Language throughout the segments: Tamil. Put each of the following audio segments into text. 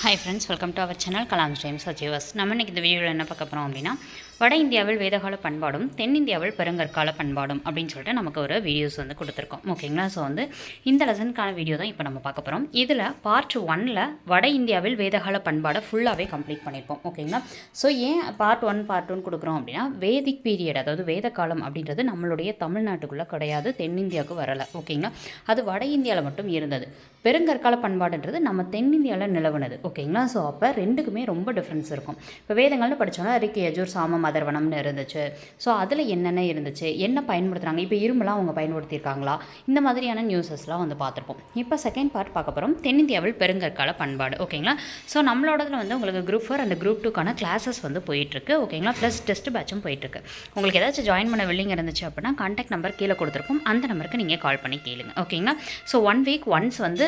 Hi friends welcome to our channel Kalam times achievers நம்ம இன்னைக்கு இந்த வீடியோவில் என்ன பார்க்க போகிறோம் அப்படின்னா வட இந்தியாவில் வேதகால பண்பாடும் தென்னிந்தியாவில் பெருங்கற்கால பண்பாடும் அப்படின்னு சொல்லிட்டு நமக்கு ஒரு வீடியோஸ் வந்து கொடுத்துருக்கோம். ஓகேங்களா ஸோ வந்து இந்த லெசனுக்கான வீடியோ தான் இப்போ நம்ம பார்க்க போகிறோம் இதில் பார்ட் ஒனில் வட இந்தியாவில் வேதகால பண்பாடை ஃபுல்லாகவே கம்ப்ளீட் பண்ணியிருப்போம். ஓகேங்களா ஸோ ஏன் பார்ட் ஒன் பார்ட் டூன்னு கொடுக்குறோம் அப்படின்னா வேதிக் பீரியட் அதாவது வேத காலம் அப்படின்றது நம்மளுடைய தமிழ்நாட்டுக்குள்ளே கிடையாது தென்னிந்தியாவுக்கு வரலை. ஓகேங்களா அது வட இந்தியாவில் மட்டும் இருந்தது. பெருங்கற்கால பண்பாடுன்றது நம்ம தென்னிந்தியாவில் நிலவுனது. ஓகேங்களா ஸோ அப்போ ரெண்டுக்குமே ரொம்ப டிஃப்ரென்ஸ் இருக்கும். இப்போ வேதங்கள்னு படித்தோம்னா ரிக்கு யஜூர் சாமம் அதர்வனம்னு இருந்துச்சு. ஸோ அதில் என்னென்ன இருந்துச்சு? என்ன பயன்படுத்துகிறாங்க இப்போ இரும்புலாம் அவங்க பயன்படுத்தியிருக்காங்களா? இந்த மாதிரியான நியூஸஸ்லாம் வந்து பார்த்துருப்போம். இப்போ செகண்ட் பார்ட் பார்க்க போகிறோம் தென்னிந்தியாவில் பெருங்கற்கால பண்பாடு. ஓகேங்களா? ஸோ நம்மளோடதில் வந்து உங்களுக்கு குரூப் ஃபோர் அண்ட் குரூப் டூக்கான கிளாஸஸ் வந்து போயிட்டுருக்கு. ஓகேங்களா? ப்ளஸ் டெஸ்ட் பேட்சும் போயிட்டுருக்கு. உங்களுக்கு ஏதாச்சும் ஜாயின் பண்ண வில்லிங் இருந்துச்சு அப்படின்னா கான்டாக்ட் நம்பர் கீழே கொடுத்துருப்போம். அந்த நம்பருக்கு நீங்கள் கால் பண்ணி கேளுங்க. ஓகேங்களா? ஸோ ஒன் வீக் ஒன்ஸ் வந்து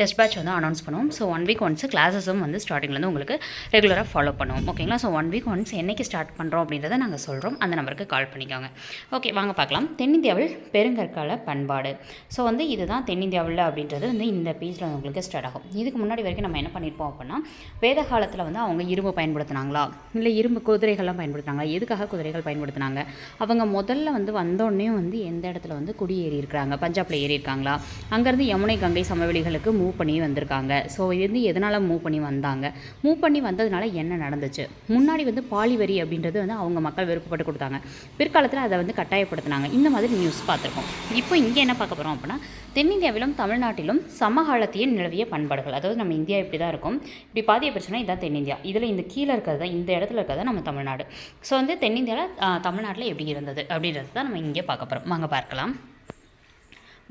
டெஸ்ட் பேட்ச் வந்து அனௌன்ஸ் பண்ணுவோம். ஸோ ஒன் வீக் ஒன்ஸ் கிளாஸஸும் வந்து ஸ்டார்டிங்லேருந்து உங்களுக்கு ரெகுலராக ஃபாலோ பண்ணுவோம். ஓகேங்களா? ஸோ ஒன் வீக் ஒன்ஸ் என்னைக்கு ஸ்டார்ட் பண்ணுறோம் அப்படின்றத நாங்கள் சொல்கிறோம் அந்த நம்பருக்கு கால் பண்ணிக்கோங்க. ஓகே வாங்க பார்க்கலாம். தென்னிந்தியாவில் பெருங்கற்கால பண்பாடு. ஸோ வந்து இதுதான் தென்னிந்தியாவில் அப்படின்றது வந்து இந்த பேஜில் உங்களுக்கு ஸ்டார்ட் ஆகும். இதுக்கு முன்னாடி வரைக்கும் நம்ம என்ன பண்ணியிருப்போம் அப்படின்னா வேத காலத்தில் வந்து அவங்க இரும்பு பயன்படுத்தினாங்களா? இல்லை இரும்பு குதிரைகள்லாம் பயன்படுத்தினாங்களா? எதுக்காக குதிரைகள் பயன்படுத்தினாங்க? அவங்க முதல்ல வந்து வந்தோடனே வந்து எந்த இடத்துல வந்து குடியேறி இருக்கிறாங்க? பஞ்சாப்ல ஏறி இருக்காங்களா? அங்கேருந்து யமுனை கங்கை சமவெளிகளுக்கு மூவ் பண்ணி வந்திருக்காங்க. ஸோ இது வந்து எதனால் மூவ் பண்ணி வந்தாங்க? மூவ் பண்ணி வந்ததுனால என்ன நடந்துச்சு? முன்னாடி வந்து பாலிவரி அப்படின்றது வந்து அவங்க மக்கள் விருப்பப்பட்டு கொடுத்தாங்க. பிற்காலத்தில் அதை வந்து கட்டாயப்படுத்தினாங்க. இந்த மாதிரி நியூஸ் பார்த்துருக்கோம். இப்போ இங்கே என்ன பார்க்க போகிறோம் அப்படின்னா தென்னிந்தியாவிலும் தமிழ்நாட்டிலும் சமகாலத்திய நிலவிய பண்பாடுகள். அதாவது நம்ம இந்தியா இப்படி தான் இருக்கும். இப்படி பாதிய பிரச்சனை இதுதான் தென்னிந்தியா. இதில் இந்த கீழே இருக்கிறது தான் இந்த இடத்துல இருக்கிறது நம்ம தமிழ்நாடு. ஸோ வந்து தென்னிந்தியாவில் தமிழ்நாட்டில் எப்படி இருந்தது அப்படின்றது தான் நம்ம இங்கே பார்க்க போகிறோம் வாங்க பார்க்கலாம்.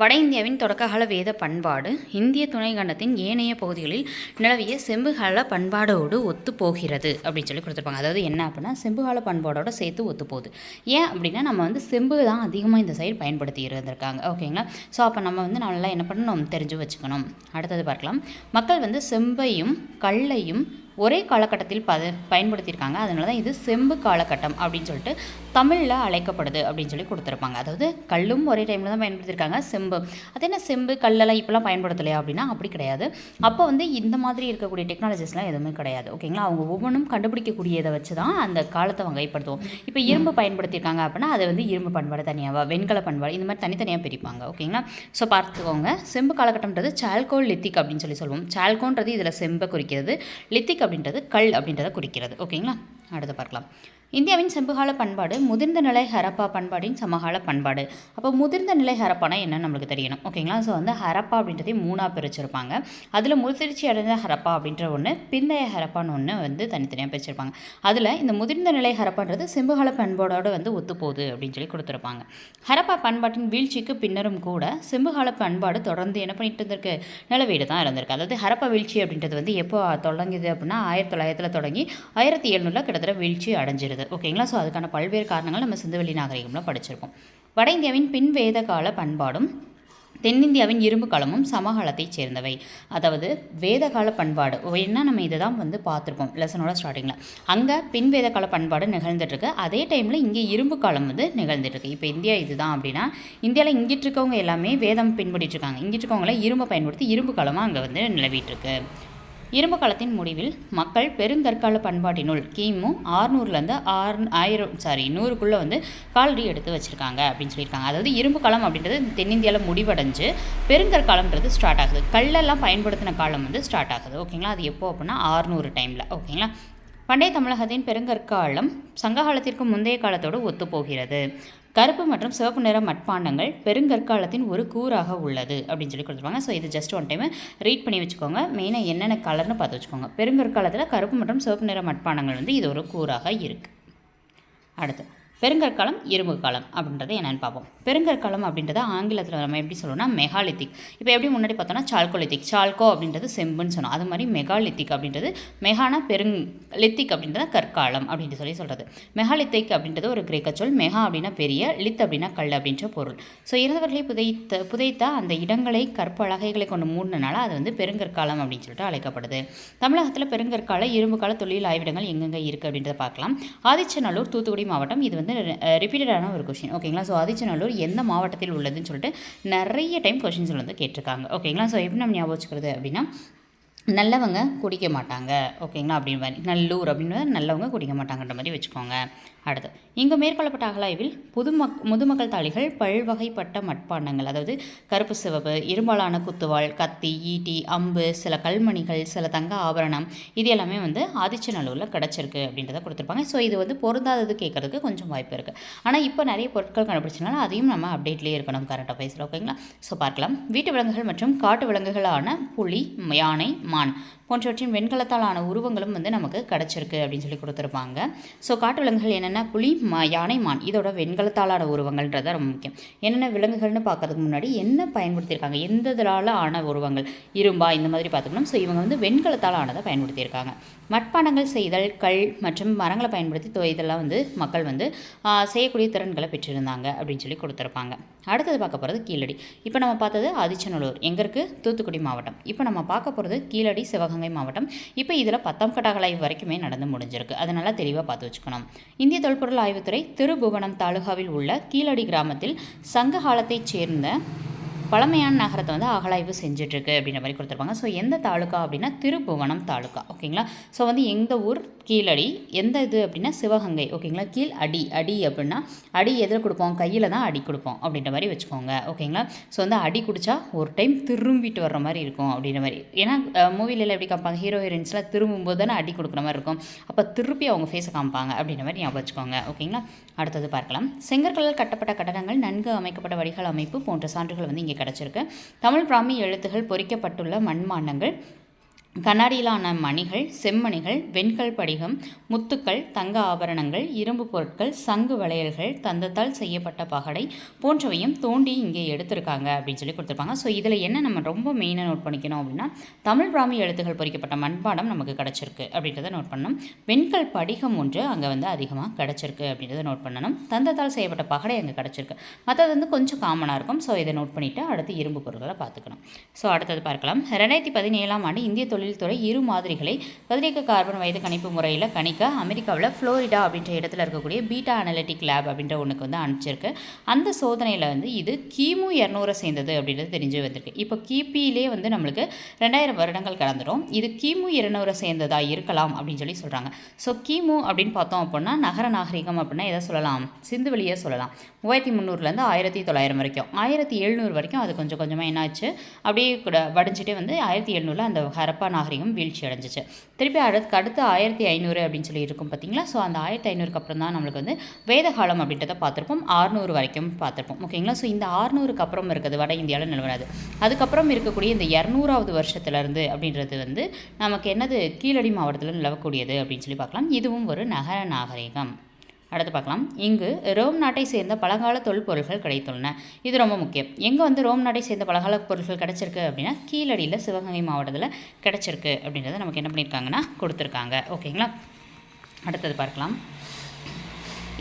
வட இந்தியாவின் தொடக்ககால வேத பண்பாடு இந்திய துணைக்கண்டத்தின் ஏனைய பகுதிகளில் நிலவிய செம்புகால பண்பாடோடு ஒத்து போகிறது அப்படின்னு சொல்லி கொடுத்துருப்பாங்க. அதாவது என்ன அப்படின்னா செம்புகால பண்பாடோட சேர்த்து ஒத்து போகுது ஏன் அப்படின்னா நம்ம வந்து செம்பு தான் அதிகமாக இந்த சைடு பயன்படுத்தி இருந்திருக்காங்க. ஓகேங்களா ஸோ அப்போ நம்ம வந்து நல்லா என்ன பண்ணணும்? தெரிஞ்சு வச்சுக்கணும். அடுத்தது பார்க்கலாம். மக்கள் வந்து செம்பையும் கல்லையும் ஒரே காலகட்டத்தில் பத பயன்படுத்தியிருக்காங்க. அதனால தான் இது செம்பு காலகட்டம் அப்படின்னு சொல்லிட்டு தமிழில் அழைக்கப்படுது அப்படின்னு சொல்லி கொடுத்துருப்பாங்க. அதாவது கல்லும் ஒரே டைமில் தான் பயன்படுத்தியிருக்காங்க செம்பு. அது என்ன செம்பு கல்லெல்லாம் இப்போலாம் பயன்படுத்தலையா அப்படின்னா அப்படி கிடையாது. அப்போ வந்து இந்த மாதிரி இருக்கக்கூடிய டெக்னாலஜிஸ்லாம் எதுவுமே கிடையாது. ஓகேங்களா அவங்க ஒவ்வொன்றும் கண்டுபிடிக்கக்கூடியதை வச்சு தான் அந்த காலத்தை வகைப்படுத்துவோம். இப்போ இரும்பு பயன்படுத்தியிருக்காங்க அப்படின்னா அதை வந்து இரும்பு பண்பாடு தனியாக வெண்கல பண்பாடு இந்த மாதிரி தனித்தனியாக பிரிப்பாங்க. ஓகேங்களா ஸோ பார்த்துக்கோங்க. செம்பு காலகட்டம்ன்றது சால்கோ லித்திக் அப்படின்னு சொல்லி சொல்லுவோம். சால்கோன்றது இதில் செம்பை குறிக்கிறது. லித்திக் அப்படின்றது கல் அப்படின்றத குறிக்கிறது. ஓகேங்களா அடுத்து பார்க்கலாம். இந்தியாவின் செம்புகால பண்பாடு முதிர்ந்த நிலை ஹரப்பா பண்பாடின் சமகால பண்பாடு. அப்போ முதிர்ந்த நிலை ஹரப்பானா என்னன்னு நம்மளுக்கு தெரியணும். ஓகேங்களா? ஸோ வந்து ஹரப்பா அப்படின்றதே மூணாக பிரிச்சிருப்பாங்க. அதில் முதிர்ச்சி அடைந்த ஹரப்பா அப்படின்ற ஒன்று பிந்தைய ஹரப்பான்னு ஒன்று வந்து தனித்தனியாக பிரிச்சிருப்பாங்க. அதில் இந்த முதிர்ந்த நிலை ஹரப்பான்றது செம்புகால பண்பாடோடு வந்து ஒத்துப்போகுது அப்படின்னு சொல்லி கொடுத்துருப்பாங்க. ஹரப்பா பண்பாட்டின் வீழ்ச்சிக்கு பின்னரும் கூட செம்புகால பண்பாடு தொடர்ந்து என்ன பண்ணிட்டு இருந்திருக்கு? நிலவீடு தான் இருந்திருக்கு. அதாவது ஹரப்பா வீழ்ச்சி அப்படின்றது வந்து எப்போ தொடங்குது அப்படின்னா ஆயிரத்தி தொள்ளாயிரத்தில் தொடங்கி ஆயிரத்தி எழுநூறில் கிட்டத்தட்ட வீழ்ச்சி அடைஞ்சிருது. ஓகேங்களா? ஸோ அதுக்கான பல்வேறு காரணங்கள் நம்ம சிந்துவெளி நாகரிகம்ல படிச்சிருப்போம் வட இந்தியாவின் பின் வேத கால பண்பாடும் தென்னிந்தியாவின் இரும்பு காலமும் சமகாலத்தைச் சேர்ந்தவை. அதாவது வேதகால பண்பாடு. என்ன? நம்ம இதை தான் வந்து பார்த்துருப்போம். லெசனோட ஸ்டார்டிங்கில் அங்கே பின் வேதகால பண்பாடு நிகழ்ந்துட்டுருக்கு. அதே டைமில் இங்கே இரும்பு காலம் வந்து நிகழ்ந்துட்டுருக்கு. இப்போ இந்தியா இதுதான் அப்படின்னா இந்தியாவில் இங்கிட்டு இருக்கவங்க எல்லாமே வேதம் பின்பற்றிட்டு இருக்காங்க. இங்கிட்டு இருக்கவங்களாம் இரும்பை பயன்படுத்தி இரும்பு காலமாக அங்கே வந்து நிலவிட்டுருக்கு. இரும்பு காலத்தின் முடிவில் மக்கள் பெருங்கற்கால பண்பாட்டினுள் கிமு ஆறுநூறுலேருந்து ஆறு ஆயிரம் சாரி நூறுக்குள்ளே வந்து காலடி எடுத்து வச்சுருக்காங்க அப்படின்னு சொல்லியிருக்காங்க. அதாவது இரும்பு காலம் அப்படின்றது தென்னிந்தியாவில் முடிவடைஞ்சு பெருங்கற்காலம்ன்றது ஸ்டார்ட் ஆகுது. கல்லெல்லாம் பயன்படுத்தின காலம் வந்து ஸ்டார்ட் ஆகுது. ஓகேங்களா அது எப்போ அப்படின்னா ஆறுநூறு டைமில் ஓகேங்களா பண்டைய தமிழகத்தின் பெருங்கற்காலம் சங்ககாலத்திற்கு முந்தைய காலத்தோடு ஒத்துப்போகிறது. கருப்பு மற்றும் சிவப்பு நிற மட்பாண்டங்கள் பெருங்கற்காலத்தின் ஒரு கூறாக உள்ளது அப்படின்னு சொல்லி கொடுத்துருவாங்க. ஸோ இது ஜஸ்ட் ஒன் டைம் ரீட் பண்ணி வச்சுக்கோங்க. மெயினாக என்னென்ன கலர்னு பார்த்து வச்சுக்கோங்க. பெருங்கற்காலத்தில் கருப்பு மற்றும் சிவப்பு நிற மட்பாண்டங்கள் வந்து இது ஒரு கூறாக இருக்குது அடுத்து பெருங்கற்காலம் இரும்பு காலம் அப்படின்றத என்னென்னு பார்ப்போம். பெருங்கற்காலம் அப்படின்றத ஆங்கிலத்தில் நம்ம எப்படி சொல்லணும்னா மெகாலித்திக் இப்போ எப்படி முன்னாடி பார்த்தோம்னா சால்கோலித்திக் சால்கோ அப்படின்றது செம்புன்னு சொன்னோம். அது மாதிரி மெகாலித்திக் அப்படின்றது மெகானா பெருங் லித்திக் அப்படின்றது கற்காலம் அப்படின்னு சொல்லி சொல்கிறது மெகாலித்திக் அப்படின்றது ஒரு கிரேக்க சொல். மெகா அப்படின்னா பெரிய லித் அப்படின்னா கல் அப்படின்ற பொருள். ஸோ இறந்தவர்களை புதைத்த புதைத்த அந்த இடங்களை கற்பலகைகளை கொண்டு மூடினால அது வந்து பெருங்கற்காலம் அப்படின்னு சொல்லிட்டு அழைக்கப்படுது. தமிழகத்தில் பெருங்கற்கால இரும்பு கால தொழில் ஆய்விடங்கள் எங்கெங்கே இருக்குது அப்படின்றத பார்க்கலாம். ஆதிச்சநல்லூர் தூத்துக்குடி மாவட்டம். இது வந்து ரிப்பீட்டடான ஒரு கொஷின் ஓகேங்களா ஸோ ஆதிச்சநல்லூர் எந்த மாவட்டத்தில் உள்ளதுன்னு சொல்லிட்டு நிறைய டைம் கொஷின்ஸ் வந்து கேட்டிருக்காங்க. ஓகேங்களா ஸோ எப்படி நம்ம ஞாபகம் வச்சுக்கிறது அப்படின்னா நல்லவங்க குடிக்க மாட்டாங்க ஓகேங்களா? அப்படி மாதிரி நல்லூர் அப்படின்னு நல்லவங்க குடிக்க மாட்டாங்கன்ற மாதிரி வச்சுக்கோங்க. அடுத்து இங்கு மேற்கொள்ளப்பட்ட அகலாய்வில் புதுமக் முதுமக்கள் தாளிகள் பல்வகைப்பட்ட மட்பாண்டங்கள் அதாவது கருப்பு சிவப்பு இரும்பாலான குத்துவாள் கத்தி ஈட்டி அம்பு சில கல்மணிகள் சில தங்க ஆபரணம் இது எல்லாமே வந்து ஆதிச்சநல்லூரில் கிடச்சிருக்கு அப்படின்றத கொடுத்துருப்பாங்க. ஸோ இது வந்து பொருந்தாதது கேட்கறதுக்கு கொஞ்சம் வாய்ப்பு இருக்குது ஆனால் இப்போ நிறைய பொருட்கள் கண்டுபிடிச்சனால அதையும் நம்ம அப்டேட்லேயே இருக்கணும் கரண்ட் அஃபேர்ஸில் ஓகேங்களா? ஸோ பார்க்கலாம். வீட்டு விலங்குகள் மற்றும் காட்டு விலங்குகளான புலி யானை மான் போன்றவற்றின் வெண்கலத்தால் ஆன உருவங்களும் வந்து நமக்கு கிடச்சிருக்கு அப்படின்னு சொல்லி கொடுத்துருப்பாங்க. ஸோ காட்டு விலங்குகள் என்னென்ன புலி மா யானை மான். இதோட வெண்கலத்தாலான உருவங்கள்ன்றது தான் ரொம்ப முக்கியம். என்னென்ன விலங்குகள்னு பார்க்கறதுக்கு முன்னாடி என்ன பயன்படுத்தியிருக்காங்க? எந்த இதனால் ஆன உருவங்கள்? இரும்பா இந்த மாதிரி பார்த்துக்கணும். ஸோ இவங்க வந்து வெண்கலத்தால் ஆனதை பயன்படுத்தியிருக்காங்க. மட்பாண்டங்கள் செய்தல் கல் மற்றும் மரங்களை பயன்படுத்தி தொ- இதெல்லாம் வந்து மக்கள் வந்து செய்யக்கூடிய திறன்களை பெற்றிருந்தாங்க அப்படின்னு சொல்லி கொடுத்துருப்பாங்க. அடுத்தது பார்க்க போகிறது கீழடி. இப்போ நம்ம பார்த்தது அதிச்சநல்லூர் எங்கே இருக்குது தூத்துக்குடி மாவட்டம். இப்போ நம்ம பார்க்க போகிறது கீழடி சிவகங்கை மாவட்டம். இப்போ இதில் பத்தாம் கட்டகலாய்வு வரைக்குமே நடந்து முடிஞ்சிருக்கு. அதனால் தெளிவாக பார்த்து வச்சுக்கணும். இந்திய தொல்பொருள் ஆய்வுத்துறை திருபுவனம் தாலுகாவில் உள்ள கீழடி கிராமத்தில் சங்க காலத்தைச் சேர்ந்த பழமையான நகரத்தை வந்து அகலாய்வு செஞ்சுட்ருக்கு அப்படின்ற மாதிரி கொடுத்துருப்பாங்க. ஸோ எந்த தாலுக்கா அப்படின்னா திருபுவனம் தாலுக்கா ஓகேங்களா? ஸோ வந்து எந்த ஊர் கீழடி. எந்த இது அப்படின்னா சிவகங்கை. ஓகேங்களா? கீழ் அடி. அடி அப்படின்னா அடி எதில் கொடுப்போம். கையில் தான் அடி கொடுப்போம். அப்படின்ற மாதிரி வச்சுக்கோங்க. ஓகேங்களா? ஸோ வந்து அடி குடிச்சா ஒரு டைம் திரும்பிட்டு வர்ற மாதிரி இருக்கும் அப்படின்ற மாதிரி. ஏன்னா மூவிலெல்லாம் எப்படி காமிப்பாங்க? ஹீரோ ஹீரோயின்ஸ்லாம் திரும்பும்போது தானே அடி கொடுக்குற மாதிரி இருக்கும். அப்போ திருப்பி அவங்க ஃபேஸை காமிப்பாங்க அப்படின்ற மாதிரி ஞாபகம் வச்சுக்கோங்க. ஓகேங்களா? அடுத்தது பார்க்கலாம். செங்கற்களால் கட்டப்பட்ட கட்டடங்கள் நன்கு அமைக்கப்பட்ட வடிகால் அமைப்பு போன்ற சான்றுகள் வந்து இங்கே கிடச்சிருக்கு. தமிழ் பிராமி எழுத்துகள் பொறிக்கப்பட்டுள்ள மண்மாண்டங்கள் கண்ணாடியிலான மணிகள் செம்மணிகள் வெண்கல் படிகம் முத்துக்கள் தங்க ஆபரணங்கள் இரும்பு பொருட்கள் சங்கு வளையல்கள் தந்தத்தால் செய்யப்பட்ட பகடை போன்றவையும் தோண்டி இங்கே எடுத்திருக்காங்க அப்படின்னு சொல்லி கொடுத்துருப்பாங்க. ஸோ இதில் என்ன நம்ம ரொம்ப மெயினாக நோட் பண்ணிக்கணும் அப்படின்னா தமிழ் பிராமி எழுத்துகள் பொறிக்கப்பட்ட மண்பாடம் நமக்கு கிடச்சிருக்கு அப்படின்றத நோட் பண்ணணும். வெண்கல் படிகம் ஒன்று அங்கே வந்து அதிகமாக கிடச்சிருக்கு அப்படின்றத நோட் பண்ணணும். தந்தத்தால் செய்யப்பட்ட பகடை அங்கே கிடச்சிருக்கு. மற்றது வந்து கொஞ்சம் காமனாக இருக்கும். ஸோ இதை நோட் பண்ணிவிட்டு அடுத்து இரும்பு பொருட்களை பார்த்துக்கணும். ஸோ அடுத்தது பார்க்கலாம். ரெண்டாயிரத்தி பதினேழாம் ஆண்டு இந்திய தொழில் தொழில்துறை இரு மாதிரிகளை கதிரியக்க கார்பன் வயது கணிப்பு முறையில் கணிக்க அமெரிக்காவில் ஃப்ளோரிடா அப்படின்ற இடத்துல இருக்கக்கூடிய பீட்டா அனலிட்டிக் லேப் அப்படின்ற ஒன்றுக்கு வந்து அனுப்பிச்சிருக்கு. அந்த சோதனையில் வந்து இது கிமு இரநூறை சேர்ந்தது அப்படின்றது தெரிஞ்சு வந்திருக்கு. இப்போ கிபியிலே வந்து நம்மளுக்கு ரெண்டாயிரம் வருடங்கள் கடந்துடும். இது கிமு இரநூறை சேர்ந்ததாக இருக்கலாம் அப்படின்னு சொல்லி சொல்கிறாங்க ஸோ கிமு அப்படின்னு பார்த்தோம் அப்படின்னா நகர நாகரிகம் அப்படின்னா எதை சொல்லலாம்? சிந்து வெளியே சொல்லலாம். மூவாயிரத்தி முந்நூறுலேருந்து ஆயிரத்தி தொள்ளாயிரம் வரைக்கும். ஆயிரத்தி எழுநூறு வரைக்கும் அது கொஞ்சம் கொஞ்சமாக என்னாச்சு. அப்படியே கூட வடிஞ்சிட்டே வந்து ஆயிரத்தி எழுநூறில் அந்த ஹரப்பா நாகரிகம் வீழ்ச்சி அடைஞ்சிச்சு. திருப்பி அடுத்து அடுத்து ஆயிரத்தி ஐநூறு அப்படின்னு சொல்லி இருக்கும் பார்த்தீங்களா ஸோ அந்த ஆயிரத்தி ஐநூறுக்கு அப்புறம் தான் நம்மளுக்கு வந்து வேதகாலம் அப்படின்றத பார்த்துருப்போம். ஆறுநூறு வரைக்கும் பார்த்துருப்போம். ஓகேங்களா ஸோ இந்த ஆறுநூறுக்கு அப்புறம் இருக்குது வட இந்தியாவில் நிலவராது. அதுக்கப்புறம் இருக்கக்கூடிய இந்த இரநூறாவது வருஷத்துலேருந்து அப்படின்றது வந்து நமக்கு என்னது? கீழடி மாவட்டத்தில் நிலவக்கூடியது அப்படின்னு சொல்லி பார்க்கலாம். இதுவும் ஒரு நகர நாகரிகம். அடுத்து பார்க்கலாம். இங்கு ரோம் நாட்டை சேர்ந்த பழங்கால தொல்பொருள்கள் கிடைத்துள்ளன. இது ரொம்ப முக்கியம். எங்கே வந்து ரோம் நாட்டை சேர்ந்த பழங்கால பொருட்கள் கிடைச்சிருக்கு அப்படின்னா கீழடியில் சிவகங்கை மாவட்டத்தில் கிடைச்சிருக்கு அப்படின்றத நமக்கு என்ன பண்ணியிருக்காங்கன்னா கொடுத்துருக்காங்க. ஓகேங்களா? அடுத்தது பார்க்கலாம்.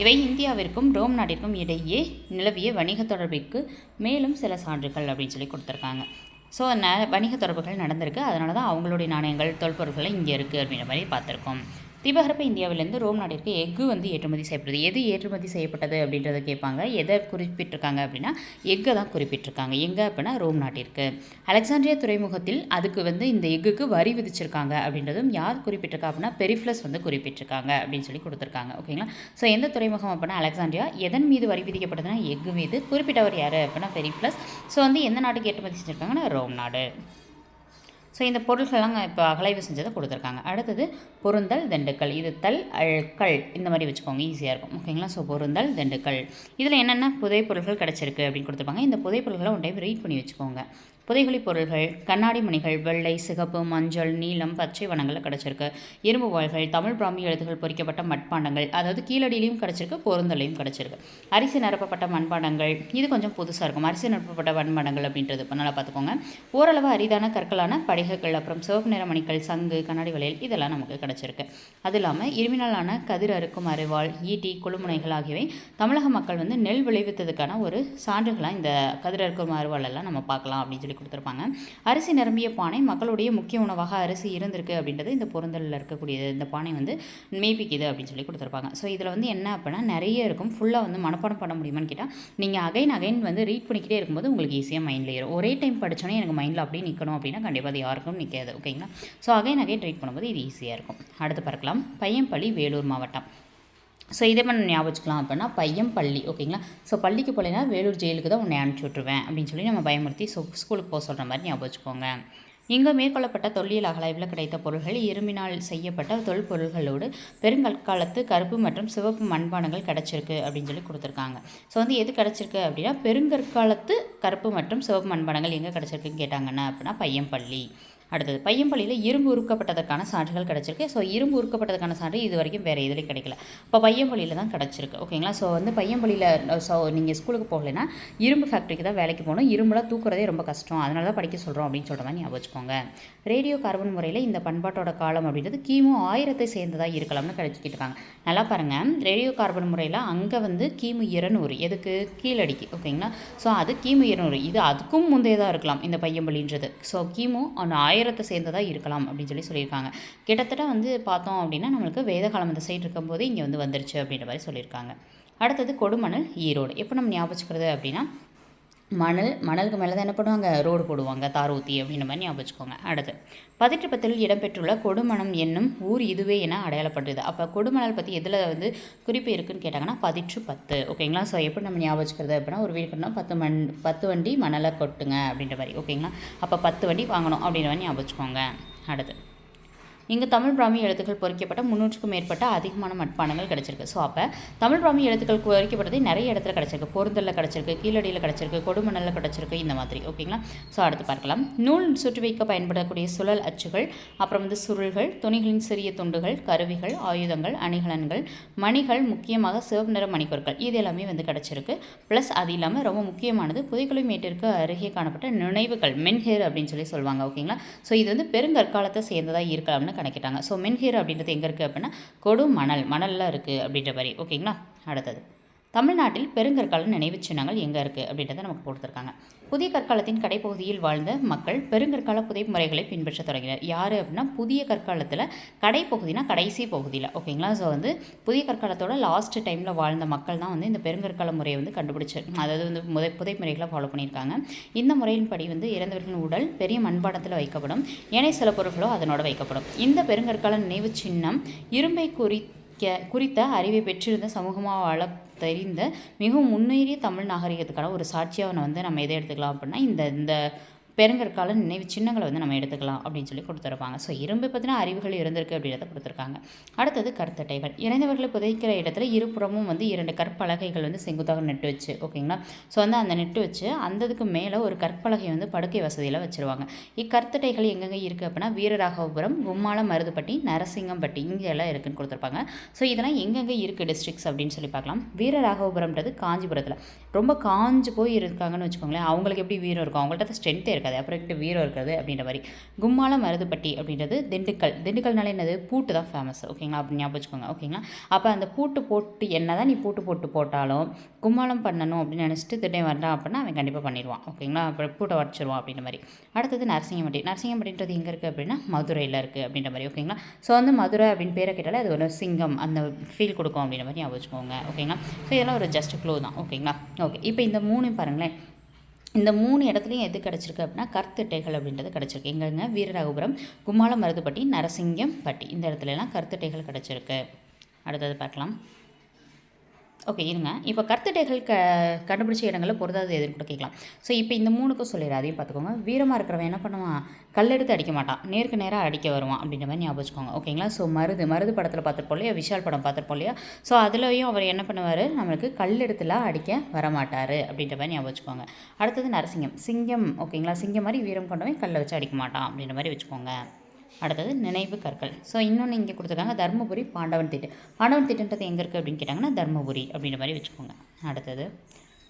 இவை இந்தியாவிற்கும் ரோம் நாட்டிற்கும் இடையே நிலவிய வணிக தொடர்பிற்கு மேலும் சில சான்றுகள் அப்படின்னு சொல்லி கொடுத்துருக்காங்க. ஸோ ந வணிக தொடர்புகள் நடந்திருக்கு. அதனால தான் அவங்களுடைய நாணயங்கள் தொல்பொருட்கள் இங்கே இருக்குது அப்படின்ற மாதிரி பார்த்துருக்கோம். தீபகற்ப இந்தியாவிலேருந்து ரோம் நாட்டிற்கு எஃகு வந்து ஏற்றுமதி செய்யப்படுது. எது ஏற்றுமதி செய்யப்பட்டது அப்படின்றத கேட்பாங்க. எதை குறிப்பிட்டிருக்காங்க அப்படின்னா எக்கை தான் குறிப்பிட்டிருக்காங்க. எங்கே அப்படின்னா ரோம் நாட்டிற்கு. அலெக்சாண்ட்ரியா துறைமுகத்தில் அதுக்கு வந்து இந்த எக்குக்கு வரி விதிச்சிருக்காங்க அப்படின்றதும் யார் குறிப்பிட்டிருக்கா அப்படின்னா பெரிஃப்ளஸ் வந்து குறிப்பிட்டிருக்காங்க அப்படின்னு சொல்லி கொடுத்துருக்காங்க. ஓகேங்களா ஸோ எந்த துறைமுகம் அப்படின்னா அலெக்சாண்ட்ரியா. எதன் மீது வரி விதிக்கப்பட்டதுன்னா எஃகு மீது. குறிப்பிட்டவர் யார் அப்படின்னா பெரிஃப்ளஸ். ஸோ வந்து எந்த நாட்டுக்கு ஏற்றுமதி செஞ்சுருக்காங்கன்னா ரோம் நாடு. ஸோ இந்த பொருள்கள்லாம் இப்போ அகலைவு செஞ்சதை கொடுத்துருக்காங்க. அடுத்தது பொருந்தல் திண்டுக்கல் இது தல் அல் இந்த மாதிரி வச்சுக்கோங்க. ஈஸியாக இருக்கும். ஓகேங்களா ஸோ பொருந்தல் திண்டுக்கல் இதில் என்னென்ன புதை பொருள்கள் கிடச்சிருக்கு அப்படின்னு கொடுத்துருப்பாங்க. இந்த புதை பொருட்களை ஒன் டைம் ரீட் பண்ணி வச்சுக்கோங்க. புதைகுழி பொருள்கள் கண்ணாடி மணிகள் வெள்ளை சிகப்பு மஞ்சள் நீலம் பச்சை வனங்களில் கிடச்சிருக்கு. இரும்பு வாள்கள் தமிழ் பிராமி எழுத்துகள் பொறிக்கப்பட்ட மட்பாண்டங்கள் அதாவது கீழடியிலையும் கிடச்சிருக்கு பொருந்தலையும் கிடச்சிருக்கு. அரிசி நிரப்பப்பட்ட மண்பாண்டங்கள் இது கொஞ்சம் புதுசாக இருக்கும். அரிசி நிரப்பப்பட்ட மண்பாண்டங்கள் அப்படின்றது இப்போ நல்லா பார்த்துக்கோங்க. ஓரளவு அரிதான கற்களான படிகைகள் அப்புறம் சிவப்பு நிற மணிகள் சங்கு கண்ணாடி வளையல் இதெல்லாம் நமக்கு கிடச்சிருக்கு. அது இல்லாமல் இருமினாலான கதிர் அறுக்கும் அரிவாள் ஈட்டி குழுமுனைகள் ஆகியவை தமிழக மக்கள் வந்து நெல் விளைவித்ததுக்கான ஒரு சான்றுகளாக இந்த கதிர் அறுக்கும் அரிவாள் எல்லாம் நம்ம பார்க்கலாம் அப்படின்னு சொல்லி கொடுத்துருப்பாங்க. அரிசி நிரம்பிய பானை மக்களுடைய முக்கிய உணவாக அரிசி இருந்திருக்கு அப்படின்றது இந்த பொருந்தலில் இருக்கக்கூடியது. இந்த பானை வந்து மெய்ப்பிக்குது அப்படின்னு சொல்லி கொடுத்துருப்பாங்க. ஸோ இதில் வந்து என்ன அப்படின்னா நிறைய இருக்கும். ஃபுல்லாக வந்து மனப்பாடம் பண்ண முடியுமான்னு கேட்டால் நீங்கள் அகைன் அகைன் வந்து ரீட் பண்ணிக்கிட்டே இருக்கும்போது உங்களுக்கு ஈஸியாக மைண்டில் ஏறும். ஒரே டைம் படித்தோன்னே எனக்கு மைண்டில் அப்படியே நிற்கணும் அப்படின்னா கண்டிப்பாக அது யாருக்கும் நிற்காது ஓகேங்களா ஸோ அகைன் அகைன் ரீட் பண்ணும்போது இது ஈஸியாக இருக்கும். அடுத்து பார்க்கலாம். பையன்பள்ளி வேலூர் மாவட்டம். ஸோ இதே மாதிரி ஞாபகம் வச்சுக்கலாம் அப்படின்னா பையன் பள்ளி ஓகேங்களா? ஸோ பள்ளிக்கு போகலைன்னா வேலூர் ஜெயிலுக்கு தான் உன்னை அனுப்பிச்சி விட்ருவேன் அப்படின்னு சொல்லி நம்ம பயமுறுத்தி ஸோ ஸ்கூலுக்கு போக சொல்கிற மாதிரி ஞாபகம் வச்சுக்கோங்க இங்கே மேற்கொள்ளப்பட்ட தொல்லியல் அகலாய்வில் கிடைத்த பொருள்கள் இரும்பினால் செய்யப்பட்ட தொல்பொருள்களோடு பெருங்கற்காலத்து கருப்பு மற்றும் சிவப்பு மண்பானங்கள் கிடச்சிருக்கு அப்படின்னு சொல்லி கொடுத்துருக்காங்க. ஸோ வந்து எது கிடச்சிருக்கு அப்படின்னா பெருங்கற்காலத்து கருப்பு மற்றும் சிவப்பு மண்பானங்கள் எங்கே கிடச்சிருக்குன்னு கேட்டாங்கன்னா அப்படின்னா பையன்பள்ளி அடுத்தது பையம்பள்ளியில் இரும்பு உருக்கப்பட்டதற்கான சான்றுகள் கிடச்சிருக்கு. ஸோ இரும்பு உருக்கப்பட்டதுக்கான சான்று இது வரைக்கும் வேறு எதுலேயும் கிடைக்கல. இப்போ பையம்பள்ளியில் தான் கிடச்சிருக்கு. ஓகேங்களா ஸோ வந்து பையம்பள்ளியில் ஸோ நீங்கள் ஸ்கூலுக்கு போகலைன்னா இரும்பு ஃபேக்ட்ரிக்கு தான் வேலைக்கு போகணும். இரும்புலாம் தூக்குறதே ரொம்ப கஷ்டம். அதனால தான் படிக்க சொல்கிறோம் அப்படின்னு சொல்கிற மாதிரி ஞாபகம் வச்சுக்கோங்க. ரேடியோ கார்பன் முறையில் இந்த பண்பாட்டோட காலம் அப்படின்றது கிமு ஆயிரத்தை சேர்ந்ததாக இருக்கலாம்னு கிடைச்சிக்கிட்டு இருக்காங்க நல்லா பாருங்கள் ரேடியோ கார்பன் முறையில் அங்கே வந்து கிமு இருநூறு எதுக்கு? கீழடிக்கு. ஓகேங்களா ஸோ அது கிமு இருநூறு. இது அதுக்கும் முந்தையதாக இருக்கலாம் இந்த பையம்பள்ளின்றது. ஸோ கிமு ஒன்று ஆயிரத்தை சேர்ந்ததாக இருக்கலாம் அப்படின்னு சொல்லி சொல்லியிருக்காங்க. கிட்டத்தட்ட வந்து பார்த்தோம் அப்படின்னா நம்மளுக்கு வேதகாலம் அந்த சைடு இருக்கும்போது இங்கே வந்து வந்துருச்சு அப்படின்ற மாதிரி சொல்லியிருக்காங்க. அடுத்தது கொடுமணல் ஈரோடு. எப்போ நம்ம ஞாபகம் அப்படின்னா மணல் மணலுக்கு மேலே தான் என்ன பண்ணுவாங்க? ரோடு போடுவாங்க. தார் ஊற்றி அப்படின்ற மாதிரி ஞாபகம் வச்சுக்கோங்க. அடுத்து பதிற்று பத்தில் இடம்பெற்றுள்ள கொடுமணம் என்னும் ஊர் இதுவே என அடையாளப்படுது அப்போ கொடுமணல் பற்றி எதில் வந்து குறிப்பு இருக்குன்னு கேட்டாங்கன்னா பதிற்று பத்து ஓகேங்களா? ஸோ எப்படி நம்ம ஞாபகம் வச்சுக்கிறது அப்படின்னா ஒரு வீடு கட்டினா பத்து மண் பத்து வண்டி மணலை கொட்டுங்க அப்படின்ற மாதிரி. ஓகேங்களா? அப்போ பத்து வண்டி வாங்கணும் அப்படின்ற மாதிரி ஞாபகம் வச்சுக்கோங்க. அடுத்து இங்கு தமிழ் பிராமி எழுத்துக்கள் பொறிக்கப்பட்ட முந்நூற்றுக்கும் மேற்பட்ட அதிகமான மட்பானங்கள் கிடச்சிருக்கு. ஸோ அப்போ தமிழ் பிராமி எழுத்துக்கள் பொறிக்கப்பட்டது நிறைய இடத்துல கிடச்சிருக்கு. பொருந்தலில் கிடச்சிருக்கு கீழடியில் கிடச்சிருக்கு கொடுமணலில் கிடச்சிருக்கு இந்த மாதிரி. ஓகேங்களா ஸோ அடுத்து பார்க்கலாம். நூல் சுற்றி வைக்க பயன்படக்கூடிய சுழல் அச்சுகள் அப்புறம் வந்து சுருள்கள் துணிகளின் சிறிய துண்டுகள் கருவிகள் ஆயுதங்கள் அணிகலன்கள் மணிகள் முக்கியமாக சிவப்பு நிற மணிப்பொருட்கள். இது எல்லாமே வந்து கிடச்சிருக்கு. ப்ளஸ் அது இல்லாமல் ரொம்ப முக்கியமானது புதைக்குழி மேட்டிற்கு அருகே காணப்பட்ட நினைவுகள் மென்ஹேர் அப்படின்னு சொல்லி சொல்லுவாங்க. ஓகேங்களா ஸோ இது வந்து பெருங்கற்காலத்தை சேர்ந்ததாக இருக்கலாம்னு கணக்கிட்டாங்க. ஸோ மென்ஹீர் அப்படின்றது எங்கே இருக்குது அப்படின்னா கொடு மணல் மணலில் இருக்குது அப்படின்ற மாதிரி. ஓகேங்களா அடுத்தது. தமிழ்நாட்டில் பெருங்கற்கால நினைவுச் சின்னங்கள் எங்கே இருக்குது அப்படின்றத நமக்கு கொடுத்துருக்காங்க புதிய கற்காலத்தின் கடைப்பகுதியில் வாழ்ந்த மக்கள் பெருங்கற்கால புதை முறைகளை பின்பற்ற தொடங்கினர். யார் அப்படின்னா புதிய கற்காலத்தில் கடைப்பகுதினா கடைசி பகுதியில் ஓகேங்களா? ஸோ வந்து புதிய கற்காலத்தோட லாஸ்ட் டைமில் வாழ்ந்த மக்கள் தான் வந்து இந்த பெருங்கற்கால முறையை வந்து கண்டுபிடிச்சு அதாவது வந்து முதை புதை முறைகளை ஃபாலோ பண்ணியிருக்காங்க. இந்த முறையின்படி வந்து இறந்தவர்களின் உடல் பெரிய மண்பாடத்தில் வைக்கப்படும். ஏனைய சில பொருட்களோ அதனோட வைக்கப்படும். இந்த பெருங்கற்கால நினைவு சின்னம் இரும்பை குறித்து குறித்த அறிவை பெற்றிருந்த சமூகமாக வாழ தெரிந்த மிகவும் முன்னேறிய தமிழ் நாகரிகத்துக்கான ஒரு சாட்சியாக வந்து நம்ம எதை எடுத்துக்கலாம் அப்படின்னா இந்த இந்த பெருங்கற்கால நினைவு சின்னங்களை வந்து நம்ம எடுத்துக்கலாம் அப்படின்னு சொல்லி கொடுத்துருப்பாங்க. ஸோ இரும்பு பற்றின அறிவுகள் இருந்திருக்கு அப்படின்றத கொடுத்துருக்காங்க. அடுத்தது கருத்தட்டைகள். இறந்தவர்களை புதைக்கிற இடத்துல இருபுறமும் வந்து இரண்டு கற்பலகைகள் வந்து செங்குத்தாக நெட்டு வச்சு ஓகேங்களா ஸோ வந்து அந்த நெட்டு வச்சு அந்ததுக்கு மேலே ஒரு கற்பலகை வந்து படுக்கை வசதியில் வச்சுருவாங்க. இக்கருத்தட்டைகள் எங்கெங்கே இருக்குது அப்படின்னா வீரராகவபுரம் கும்மாளம் மருதுப்பட்டி நரசிங்கம்பட்டி இங்கே எல்லாம் இருக்குதுன்னு கொடுத்துருப்பாங்க. ஸோ இதெல்லாம் எங்கெங்கே இருக்குது டிஸ்ட்ரிக்ஸ் அப்படின்னு சொல்லி பார்க்கலாம். வீரராகவபுரம்ன்றது காஞ்சிபுரத்தில். ரொம்ப காஞ்சு போய் இருக்காங்கன்னு வச்சுக்கோங்களேன். அவங்களுக்கு எப்படி வீரம் இருக்கும்? அவங்கள்ட்ட ஸ்ட்ரென்த்தே இருக்காது அப்புறம் எப்படி வீரம் இருக்காது அப்படின்ற மாதிரி. கும்மாளம் மருதுப்பட்டி அப்படின்றது திண்டுக்கல். திண்டுக்கல்னால என்னது? பூட்டு தான் ஃபேமஸ் ஓகேங்களா? அப்படி ஞாபகம் வச்சுக்கோங்க. ஓகேங்களா? அப்போ அந்த பூட்டு போட்டு என்ன தான் நீ பூட்டு போட்டு போட்டாலும் கும்மாளம் பண்ணணும் அப்படின்னு நினச்சிட்டு திடீர் வரலாம் அப்படின்னா அவன் கண்டிப்பாக பண்ணிடுவான். ஓகேங்களா? அப்புறம் பூட்டை உடச்சிருவான் அப்படின்ற மாதிரி. அடுத்தது நரசிங்கம்பட்டி நரசிங்கம்பட்டின்றது எங்கே இருக்குது அப்படின்னா மதுரையில் இருக்குது அப்படின்ற மாதிரி. ஓகேங்களா? ஸோ வந்து மதுரை அப்படின்னு பேரை கேட்டாலே அது ஒரு சிங்கம். அந்த ஃபீல் கொடுக்கும் அப்படின்ற மாதிரி ஞாபகம் வச்சுக்கோங்க. ஓகேங்களா? ஸோ இதெல்லாம் ஒரு ஜஸ்ட் க்ளோ தான். ஓகேங்களா? ஓகே இப்போ இந்த மூணு பாருங்களேன். இந்த மூணு இடத்துலையும் எது கிடச்சிருக்கு அப்படின்னா கருத்தட்டைகள் அப்படின்றது கிடச்சிருக்கு. எங்கங்க? வீரராகபுரம் கும்மாளம் மருதுப்பட்டி நரசிங்கம்பட்டி. இந்த இடத்துலலாம் கருத்துட்டைகள் கிடச்சிருக்கு. அடுத்தது பார்க்கலாம். ஓகே இருங்க. இப்போ கருத்தட்டைகள் க கண்டுபிடிச்ச இடங்களில் பொருதாது எதுன்னு கூட கேட்கலாம். ஸோ இப்போ இந்த மூணுக்கும் சொல்லிடுறேன் அதையும் பார்த்துக்கோங்க வீரமாக இருக்கிறவன் என்ன பண்ணுவான் கல்லெடுத்து அடிக்க மாட்டான் நேருக்கு நேராக அடிக்க வருவான் அப்படின்ற மாதிரி ஞாபகம் வச்சுக்கோங்க. ஓகேங்களா ஸோ மருது மருது படத்தில் பார்த்துருப்போம் இல்லையா? விஷால் படம் பார்த்துருப்போம் இல்லையா? ஸோ அதுலேயும் அவர் என்ன பண்ணுவார்? நம்மளுக்கு கல்லெடுத்துலாம் அடிக்க வரமாட்டார் அப்படின்ற மாதிரி ஞாபகம் வச்சுக்கோங்க. அடுத்தது நரசிங்கம். சிங்கம் ஓகேங்களா சிங்கம் மாதிரி வீரம் கொண்டவன் கல்லை வச்சு அடிக்க மாட்டான் அப்படின்ற மாதிரி வச்சுக்கோங்க. அடுத்தது நினைவு கற்கள். ஸோ இன்னொன்று இங்கே கொடுத்துருக்காங்க தருமபுரி பாண்டவன் திட்டம் பாண்டவன் திட்டன்றது எங்கே இருக்குது அப்படின்னு கேட்டாங்கன்னா தருமபுரி அப்படின்ற மாதிரி வச்சுக்கோங்க. அடுத்தது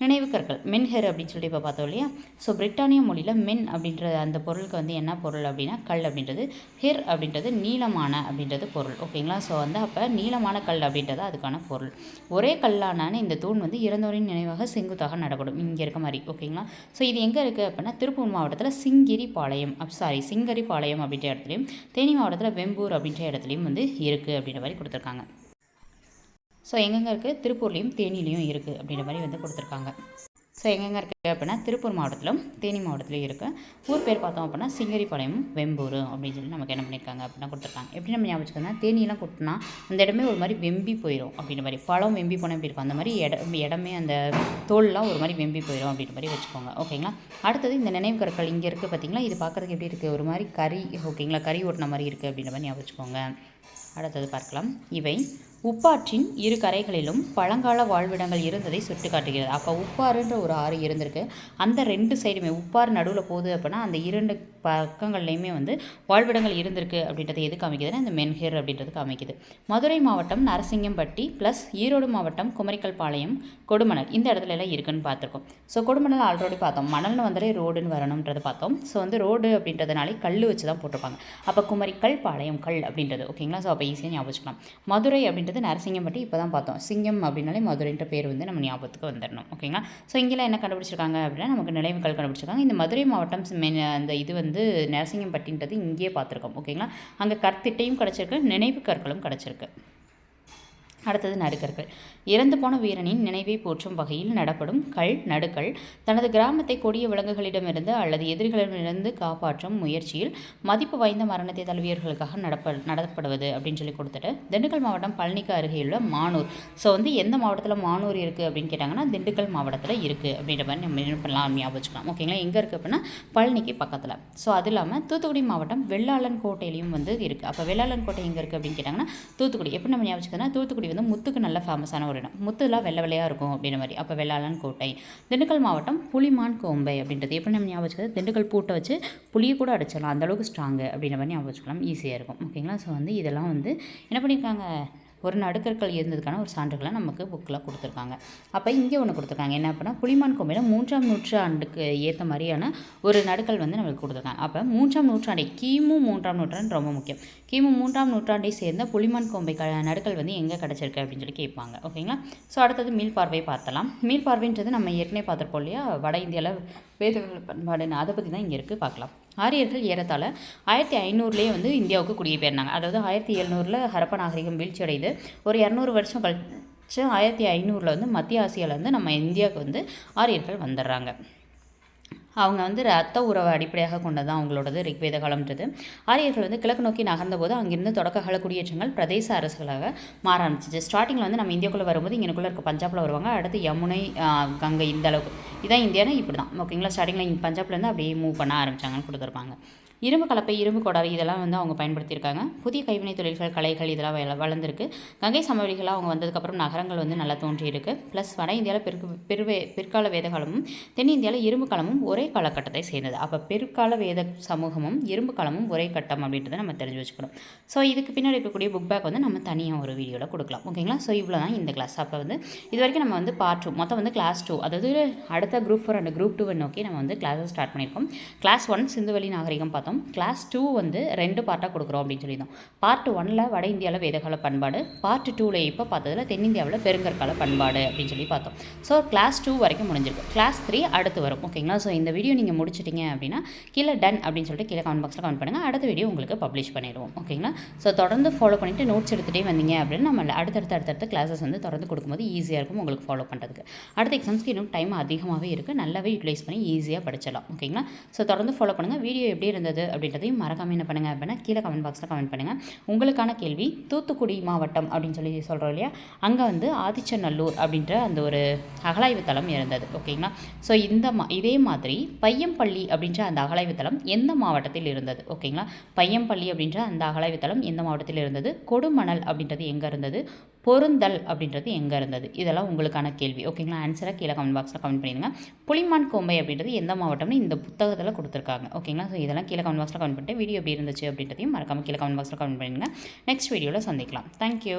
நினைவு கற்கள் மென்ஹெர் அப்படின்னு சொல்லிட்டு இப்போ பார்த்தோம் இல்லையா? ஸோ பிரிட்டானிய மொழியில் மென் அப்படின்ற அந்த பொருளுக்கு வந்து என்ன பொருள் அப்படின்னா கல் அப்படின்றது. ஹெர் அப்படின்றது நீளமான அப்படின்றது பொருள். ஓகேங்களா ஸோ வந்து அப்போ நீளமான கல் அப்படின்றது அதுக்கான பொருள். ஒரே கல்லான இந்த தூண் வந்து இறந்தோரின் நினைவாக செங்குத்தாக நடப்படும் இங்கே இருக்க மாதிரி. ஓகேங்களா ஸோ இது எங்கே இருக்குது அப்படின்னா திருப்பூர் மாவட்டத்தில் சிங்கிரி பாளையம் சாரி சிங்கரி பாளையம் அப்படின்ற இடத்துலையும் தேனி மாவட்டத்தில் வெம்பூர் அப்படின்ற இடத்துலையும் வந்து இருக்குது அப்படின்ற மாதிரி கொடுத்துருக்காங்க. ஸோ எங்கெங்கே இருக்குது திருப்பூர்லேயும் தேனிலையும் இருக்குது அப்படின்ற மாதிரி வந்து கொடுத்துருக்காங்க. ஸோ எங்கெங்கே இருக்குது அப்படின்னா திருப்பூர் மாவட்டத்திலும் தேனி மாவட்டத்திலையும் இருக்குது ஊர் பேர் பார்த்தோம் அப்படின்னா சிங்கரிப்பாளையம் வெம்பூர் அப்படின்னு சொல்லி நமக்கு என்ன பண்ணியிருக்காங்க அப்படின்னா கொடுத்துருக்காங்க. எப்படி நம்ம ஞாபகம் வச்சுக்கோங்க தேனியெல்லாம் கொட்டினா அந்த இடமே ஒரு மாதிரி வெம்பி போயிடும் அப்படின்ற மாதிரி பழம் வெம்பி போன எப்படி இருக்கும்? அந்த மாதிரி இடம் இடமே அந்த தோல்லாம் ஒரு மாதிரி வெம்பி போயிடும் அப்படின்ற மாதிரி வச்சுக்கோங்க. ஓகேங்களா? அடுத்தது இந்த நினைவு கற்கள் இங்கே இருக்குது பார்த்தீங்களா? இது பார்க்குறதுக்கு எப்படி இருக்குது ஒரு மாதிரி கறி ஓகேங்களா? கறி ஓட்டின மாதிரி இருக்குது அப்படின்ற மாதிரி ஞாபகம் வச்சுக்கோங்க. அடுத்தது பார்க்கலாம். இவை உப்பாற்றின் இரு கரைகளிலும் பழங்கால வாழ்விடங்கள் இருந்ததை சுட்டிக்காட்டுகிறது. அப்போ உப்பாறுன்ற ஒரு ஆறு இருந்திருக்கு. அந்த ரெண்டு சைடுமே உப்பாறு நடுவில் போகுது அப்படின்னா அந்த இரண்டு பக்கங்கள்லையுமே வந்து வாழ்விடங்கள் இருந்திருக்கு அப்படின்றது எது காமிக்குதுன்னா இந்த மென்ஹேர் அப்படின்றது காமிக்குது. மதுரை மாவட்டம் நரசிங்கம்பட்டி ப்ளஸ் ஈரோடு மாவட்டம் குமரிக்கல் பாளையம் கொடுமணல் இந்த இடத்துல எல்லாம் இருக்குன்னு பார்த்துருக்கோம். ஸோ கொடுமணல் ஆல்ரெடி பார்த்தோம். மணல்னு வந்தாலே ரோடுன்னு வரணுன்றது பார்த்தோம். ஸோ வந்து ரோடு அப்படின்றதுனாலே கல் வச்சு தான் போட்டிருப்பாங்க. அப்போ குமரிக்கல் பாளையம் கல் அப்படின்றது ஓகேங்களா ஸோ அப்போ ஈஸியாக ஞாபகம் வச்சுக்கலாம் மதுரை அப்படின்றது நரசிங்கம்பட்டி இப்போ தான் பார்த்தோம். சிங்கம் அப்படின்னாலே மதுரைன்ற பேர் வந்து நம்ம ஞாபகத்துக்கு வந்துடணும் ஓகேங்களா ஸோ இங்கெல்லாம் என்ன கண்டுபிடிச்சிருக்காங்க அப்படின்னா நமக்கு நினைவுகள் கண்டுபிடிச்சிருக்காங்க. இந்த மதுரை மாவட்டம் அந்த இது வந்து வந்து நரசிங்கம்பட்டின்றது இங்கேயே பார்த்துருக்கோம் ஓகேங்களா? அங்கே கற்திட்டையும் கிடச்சிருக்கு நினைவு கற்களும் கிடச்சிருக்கு. அடுத்தது நடுக்கர்கள். இறந்து போன வீரனின் நினைவை போற்றும் வகையில் நடப்படும் கல் நடுக்கல் தனது கிராமத்தை கொடிய விலங்குகளிடமிருந்து அல்லது எதிரிகளிடமிருந்து காப்பாற்றும் முயற்சியில் மதிப்பு வாய்ந்த மரணத்தை தழுவியர்களுக்காக நடப்ப நடத்தப்படுவது அப்படின்னு சொல்லி கொடுத்துட்டு திண்டுக்கல் மாவட்டம் பழனிக்கு அருகேயுள்ள மானூர். ஸோ வந்து எந்த மாவட்டத்தில் மானூர் இருக்குது அப்படின்னு கேட்டாங்கன்னா திண்டுக்கல் மாவட்டத்தில் இருக்குது அப்படின்ற மாதிரி நம்ம என்ன பண்ணலாம் ஞாபகம் வச்சுக்கலாம். ஓகேங்களா எங்கே இருக்குது அப்படின்னா பழனிக்கு பக்கத்தில். ஸோ அது இல்லாமல் தூத்துக்குடி மாவட்டம் வெள்ளாளன் கோட்டையிலையும் வந்து இருக்குது அப்போ வெள்ளாளன் கோட்டை எங்கே இருக்குது அப்படின்னு கேட்டாங்கன்னா தூத்துக்குடி. எப்படி நம்ம ஞாபகம் தூத்துக்குடி வந்து முத்துக்கு நல்ல ஃபேமஸான ஒரு இடம். முத்துலாம் வெள்ளை வெள்ளையாக இருக்கும் அப்படின்ற மாதிரி. அப்போ வெள்ளாளன் கோட்டை. திண்டுக்கல் மாவட்டம் புலிமான் கோம்பை அப்படின்றது. எப்படி நம்ம ஞாபகம் வச்சுக்கிறது திண்டுக்கல் பூட்டை வச்சு புளியை கூட அடிச்சிடலாம். அந்தளவுக்கு ஸ்ட்ராங்கு அப்படின்ற மாதிரி ஞாபகம் வச்சுக்கலாம். ஈஸியாக இருக்கும். ஓகேங்களா ஸோ வந்து இதெல்லாம் வந்து என்ன பண்ணியிருக்காங்க ஒரு நடுக்கற்கள் இருந்ததுக்கான ஒரு சான்றுகளை நமக்கு புக்கில் கொடுத்துருக்காங்க. அப்போ இங்கே ஒன்று கொடுத்துருக்காங்க. என்ன அப்படின்னா புளிமான் கோம்பையில் மூன்றாம் நூற்றாண்டுக்கு ஏற்ற மாதிரியான ஒரு நடுக்கல் வந்து நம்மளுக்கு கொடுத்துருக்காங்க. அப்போ மூன்றாம் நூற்றாண்டை கிமு மூன்றாம் நூற்றாண்டு ரொம்ப முக்கியம். கிமு மூன்றாம் நூற்றாண்டை சேர்ந்த புலிமான் கோம்பை க நடுக்கல் வந்து எங்கே கிடச்சிருக்கு அப்படின்னு சொல்லி கேட்பாங்க. ஓகேங்களா ஸோ அடுத்தது மீள் பார்வை பார்த்தலாம். மீள் பார்வைன்றது நம்ம ஏற்கனவே பார்த்துருப்போம் இல்லையா? வட இந்தியாவில் வேதங்கள் பண்பாடுன்னு அதை பற்றி தான் இங்கே இருக்குது பார்க்கலாம். ஆரியர்கள் ஏறத்தாழ ஆயிரத்தி ஐநூறுலேயே வந்து இந்தியாவுக்கு குடியேறினாங்க. அதாவது ஆயிரத்தி எழுநூறில் ஹரப்ப நாகரிகம் வீழ்ச்சி அடையுது ஒரு இரநூறு வருஷம் கழிச்சு ஆயிரத்தி ஐநூறில் வந்து மத்திய ஆசியாவிலேருந்து நம்ம இந்தியாவுக்கு வந்து ஆரியர்கள் வந்துடுறாங்க. அவங்க வந்து ரத்த உறவை அடிப்படையாக கொண்டது தான் அவங்களோடது ரிக்வேத காலம்ன்றது. ஆரியர்கள் வந்து கிழக்கு நோக்கி நகர்ந்த போது அங்கிருந்து தொடக்க கால குடியேற்றங்கள் பிரதேச அரசுகளாக மாற ஆரம்பிச்சிச்சு. ஸ்டார்டிங்கில் வந்து நம்ம இந்தியாக்குள்ளே வரும்போது இங்கனுக்குள்ளே இருக்க பஞ்சாபில் வருவாங்க. அடுத்து யமுனை கங்கை இந்த அளவுக்கு. இதான் இந்தியானா இப்படி தான் ஓகேங்களா ஸ்டார்டிங்கில் இங்கே பஞ்சாப்லேருந்து அப்படியே மூவ் பண்ண ஆரம்பிச்சாங்கன்னு கொடுத்துருப்பாங்க. இரும்பு கலப்பை இரும்பு கொடர் இதெல்லாம் வந்து அவங்க பயன்படுத்தியிருக்காங்க. புதிய கைவினை தொழில்கள் கலைகள் இதெல்லாம் வள வளர்ந்துருக்கு. கங்கை சமவெளிகளாக அவங்க வந்ததுக்கப்புறம் நகரங்கள் வந்து நல்லா தோன்றியிருக்கு. ப்ளஸ் வட இந்தியாவில் பிற்கு பிற்வே பிற்கால வேதகாலமும் தென்னிந்தியாவில் இரும்பு காலமும் ஒரே காலகட்டத்தை சேர்ந்தது. அப்போ பிற்கால வேத சமூகமும் இரும்பு காலமும் ஒரே கட்டம் அப்படின்றத நம்ம தெரிஞ்சு வச்சுக்கணும். ஸோ இதுக்கு பின்னாடி இருக்கக்கூடிய புக் பேக் வந்து நம்ம தனியாக ஒரு வீடியோவில் கொடுக்கலாம். ஓகேங்களா ஸோ இவ்வளோ தான் இந்த கிளாஸ் அப்போ வந்து இது வரைக்கும் நம்ம வந்து பார்ட் டூ மொத்தம் வந்து கிளாஸ் டூ அதாவது அடுத்த குரூப் ஃபோர் அண்ட் குரூப் டூவை நோக்கி நம்ம வந்து கிளாஸஸ் ஸ்டார்ட் பண்ணியிருக்கோம். கிளாஸ் ஒன் சிந்துவெளி நாகரிகம் பார்த்தோம். கிளாஸ் டூ வந்து ரெண்டு பார்ட்டாக கொடுக்குறோம் அப்படின்னு சொல்லியிருந்தோம். பார்ட் ஒனில் வட இந்தியாவில் வேதகால பண்பாடு பார்ட் டூவில் இப்போ பார்த்ததில் தென்னிந்தியாவில் பெருங்கற்கால பண்பாடு அப்படின்னு சொல்லி பார்த்தோம். ஸோ கிளாஸ் டூ வரைக்கும் முடிஞ்சிருக்கு. கிளாஸ் த்ரீ அடுத்து வரும். ஓகேங்களா ஸோ இந்த வீடியோ நீங்கள் முடிச்சிட்டிங்க அப்படின்னா கீழே டன் அப்படின்னு சொல்லிட்டு கீழே கமெண்ட் பாக்ஸில் கமெண்ட் பண்ணுங்கள் அடுத்த வீடியோ உங்களுக்கு பப்ளிஷ் பண்ணிடுவோம். ஓகேங்களா ஸோ தொடர்ந்து ஃபாலோ பண்ணிவிட்டு நோட்ஸ் எடுத்துகிட்டே வந்தீங்க அப்படின்னு நம்ம அடுத்தடுத்த அடுத்தடுத்த கிளாஸஸ் வந்து தொடர்ந்து கொடுக்கும்போது ஈஸியாக இருக்கும் உங்களுக்கு ஃபாலோ பண்ணுறதுக்கு அடுத்த எக்ஸாம்ஸ்க்கு இன்னும் டைம் அதிகமாகவே இருக்குது நல்லாவே யூட்டிலைஸ் பண்ணி ஈஸியாக படிச்சிடலாம். ஓகேங்களா ஸோ தொடர்ந்து ஃபாலோ பண்ணுங்கள் வீடியோ எப்படி இருந்தது? அப்படின்றதையும் மறக்காமல் என்ன பண்ணுங்கள் அப்படின்னா கீழே கமெண்ட் பாக்ஸில் கமெண்ட் பண்ணுங்கள் உங்களுக்கான கேள்வி தூத்துக்குடி மாவட்டம் அப்படின்னு சொல்லி சொல்கிறோம் இல்லையா? அங்கே வந்து ஆதிச்சநல்லூர் அப்படின்ற அந்த ஒரு அகலாய்வு தளம் இருந்தது. ஓகேங்களா ஸோ இந்த மா இதே மாதிரி பையம்பள்ளி அப்படின்ற அந்த அகலாய்வு தளம் எந்த மாவட்டத்தில் இருந்தது? ஓகேங்களா பையம்பள்ளி அப்படின்ற அந்த அகலாய்வு தளம் எந்த மாவட்டத்தில் இருந்தது? கொடுமணல் அப்படின்றது எங்கே இருந்தது? பொருந்தல் அப்படின்றது எங்கே இருந்தது? இதெல்லாம் உங்களுக்கான கேள்வி. ஓகேங்களா ஆன்சராக கீழே கமெண்ட் பாக்ஸில் கமெண்ட் பண்ணிடுங்க. புலிமான் கோம்பை அப்படின்றது எந்த மாவட்டம்னு இந்த புத்தகத்தில் கொடுத்துருக்காங்க. ஓகேங்களா ஸோ இதெல்லாம் கீழே கமெண்ட் பாக்ஸில் கமெண்ட் பண்ணிட்டு வீடியோ எப்படி இருந்துச்சு அப்படின்றதையும் மறக்காமல் கீழே கமெண்ட் பாக்ஸில் கமெண்ட் பண்ணிடுங்க. நெக்ஸ்ட் வீடியோவில் சந்திக்கலாம். தேங்க்யூ